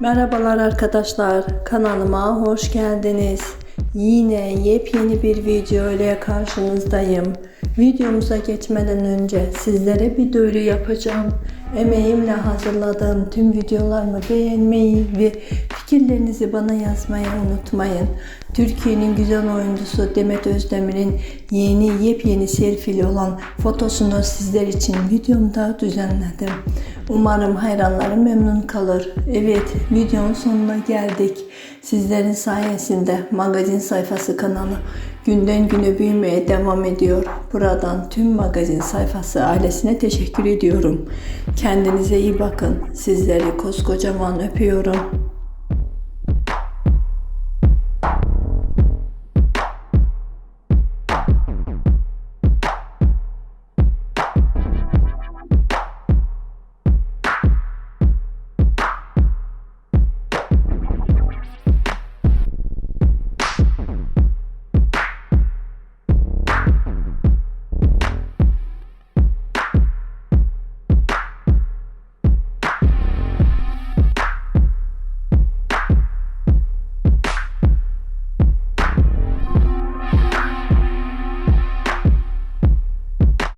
Merhabalar arkadaşlar, kanalıma hoş geldiniz. Yine yepyeni bir video ile karşınızdayım. Videomuza geçmeden önce sizlere bir duyuru yapacağım. Emeğimle hazırladığım tüm videolarımı beğenmeyi ve fikirlerinizi bana yazmayı unutmayın. Türkiye'nin güzel oyuncusu Demet Özdemir'in yeni yepyeni selfie'li olan fotosunu sizler için videomda düzenledim. Umarım hayranlarım memnun kalır. Evet, videonun sonuna geldik. Sizlerin sayesinde magazin sayfası kanalı günden güne büyümeye devam ediyor. Buradan tüm magazin sayfası ailesine teşekkür ediyorum. Kendinize iyi bakın. Sizleri koskocaman öpüyorum.